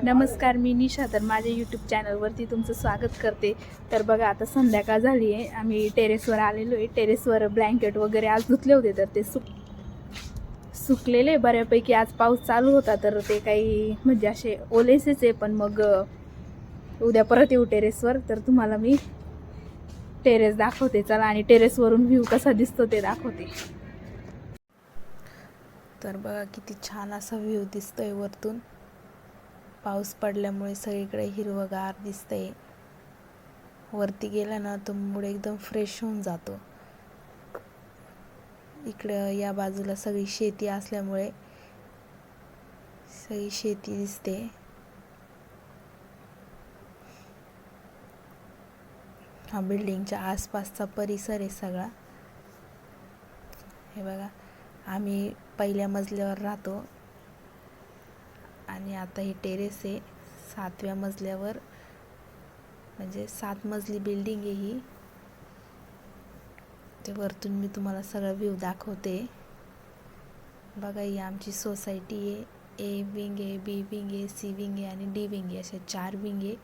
नमस्कार मी निशा तर माझ्या यूट्यूब चॅनलवरती तुमचं स्वागत करते. तर बघा आता संध्याकाळ झाली आहे. आम्ही टेरेसवर आलेलो आहे. टेरेसवर ब्लँकेट वगैरे आज धुतले होते तर ते सुक सुकलेले बऱ्यापैकी. आज पाऊस चालू होता तर ते काही म्हणजे असे ओलेसेच आहे. पण मग उद्या परत येऊ टेरेसवर तर तुम्हाला मी टेरेस दाखवते. चला आणि टेरेसवरून व्ह्यू कसा दिसतो ते दाखवते. तर बघा किती छान असा व्ह्यू दिसतोय वरतून. पाऊस पडल्यामुळे सगळीकडे हिरवगार दिसतंय. वरती गेला ना तो मूड एकदम फ्रेश होऊन जातो. इकडं या बाजूला सगळी शेती असल्यामुळे सगळी शेती दिसते. हा बिल्डिंगच्या आसपासचा परिसर आहे सगळा. हे बघा आम्ही पहिल्या मजल्यावर राहतो. आणि आता ही टेरेस आहे सातव्या मजल्यावर. म्हणजे सात मजली बिल्डिंग आहे ही. ते वरतून मी तुम्हाला सगळं व्ह्यू दाखवते. बघा ही आमची सोसायटी आहे. ए विंग आहे बी विंग आहे सी विंग आहे आणि डी विंग आहे. अशा चार विंग आहे.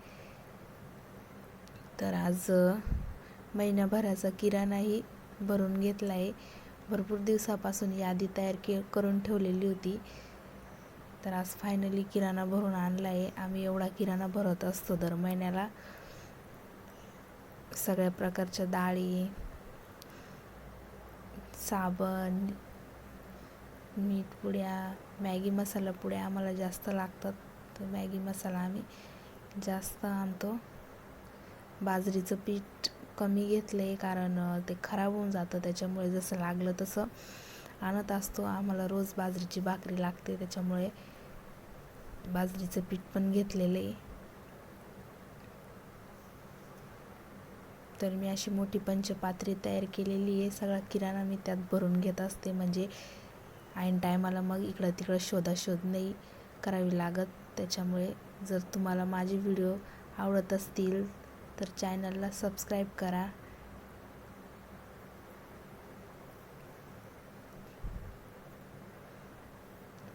तर आज महिन्याभराचा किराणाही भरून घेतला आहे भरपूर दिवसापासून यादी तयार के करून ठेवलेली होती. तर आज फायनली किराणा भरून आणला आहे आम्ही एवढा किराणा भरत असतो दर महिन्याला. सगळ्या प्रकारच्या डाळी साबण मीठ पुड्या मॅगी मसाला पुड्या आम्हाला जास्त लागतात. तर मॅगी मसाला आम्ही जास्त आणतो. बाजरीचं पीठ कमी घेतलं आहे कारण ते खराब होऊन जातं. त्याच्यामुळे जसं लागलं तसं आणत असतो. आम्हाला रोज बाजरीची भाकरी लागते. त्याच्यामुळे बाजरीचं पीठ पण घेतलेलं आहे. तर मी अशी मोठी पंचपात्री तयार केलेली आहे. सगळा किराणा मी त्यात भरून घेत असते. म्हणजे ऐन टायमाला मग इकडं तिकडं शोधाशोध नाही करावी लागत. त्याच्यामुळे जर तुम्हाला माझे व्हिडिओ आवडत असतील तर चॅनलला सबस्क्राईब करा.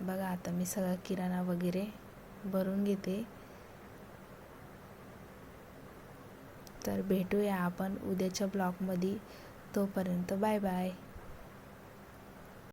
बघा आता मी सगळा किराणा वगैरे भरून घेते. तर भेटूया आपण उद्याच्या ब्लॉगमध्ये. तोपर्यंत बाय बाय.